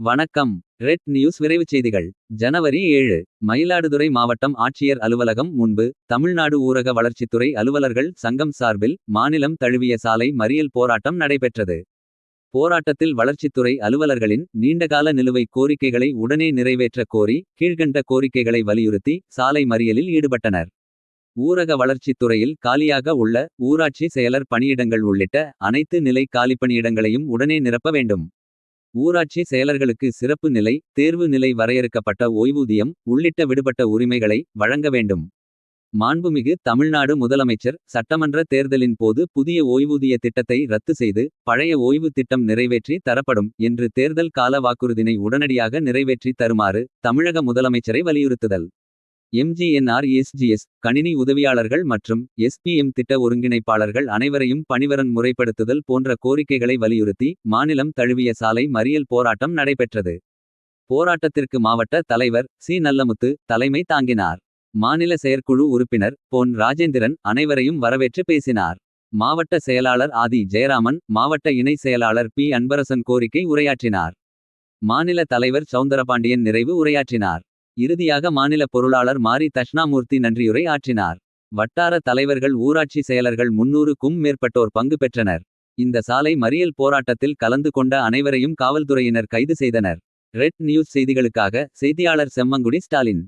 வணக்கம் red news விரைவுச் செய்திகள் ஜனவரி ஏழு மயிலாடுதுறை மாவட்டம் ஆட்சியர் அலுவலகம் முன்பு தமிழ்நாடு ஊரக வளர்ச்சித்துறை அலுவலர்கள் சங்கம் சார்பில் மாநிலம் தழுவிய சாலை மறியல் போராட்டம் நடைபெற்றது. போராட்டத்தில் வளர்ச்சித்துறை அலுவலர்களின் நீண்டகால நிலுவை கோரிக்கைகளை உடனே நிறைவேற்ற கோரி கீழ்கண்ட கோரிக்கைகளை வலியுறுத்தி சாலை மறியலில் ஈடுபட்டனர். ஊரக வளர்ச்சித் துறையில் காலியாக உள்ள ஊராட்சி செயலர் பணியிடங்கள் உள்ளிட்ட அனைத்து நிலை காலிப்பணியிடங்களையும் உடனே நிரப்ப வேண்டும். ஊராட்சி செயலர்களுக்கு சிறப்பு நிலை தேர்வு நிலை வரையறுக்கப்பட்ட ஓய்வூதியம் உள்ளிட்ட விடுபட்ட உரிமைகளை வழங்க வேண்டும். மாண்புமிகு தமிழ்நாடு முதலமைச்சர் சட்டமன்ற தேர்தலின் போது புதிய ஓய்வூதிய திட்டத்தை ரத்து செய்து பழைய ஓய்வு திட்டம் நிறைவேற்றி தரப்படும் என்று தேர்தல் கால வாக்குறுதினை உடனடியாக நிறைவேற்றி தருமாறு தமிழக முதலமைச்சரை வலியுறுத்துதல். எம்ஜிஎன்ஆர்இஎஸ்ஜிஎஸ் கணினி உதவியாளர்கள் மற்றும் எஸ்பிஎம் திட்ட ஒருங்கிணைப்பாளர்கள் அனைவரையும் பணிவரன் முறைப்படுத்துதல் போன்ற கோரிக்கைகளை வலியுறுத்தி மாநிலம் தழுவிய சாலை மறியல் போராட்டம் நடைபெற்றது. போராட்டத்திற்கு மாவட்ட தலைவர் சி நல்லமுத்து தலைமை தாங்கினார். மாநில செயற்குழு உறுப்பினர் பொன் ராஜேந்திரன் அனைவரையும் வரவேற்று பேசினார். மாவட்ட செயலாளர் ஆதி ஜெயராமன் மாவட்ட இணை செயலாளர் பி அன்பரசன் கோரிக்கை உரையாற்றினார். மாநில தலைவர் சவுந்தரபாண்டியன் நிறைவு உரையாற்றினார். இறுதியாக மாநில பொருளாளர் மாரி தஷ்ணாமூர்த்தி நன்றியுரை ஆற்றினார். வட்டார தலைவர்கள் ஊராட்சி செயலர்கள் முன்னூறுக்கும் மேற்பட்டோர் பங்கு பெற்றனர். இந்த சாலை மறியல் போராட்டத்தில் கலந்து கொண்ட அனைவரையும் காவல்துறையினர் கைது செய்தனர். ரெட் நியூஸ் செய்திகளுக்காக செய்தியாளர் செம்மங்குடி ஸ்டாலின்.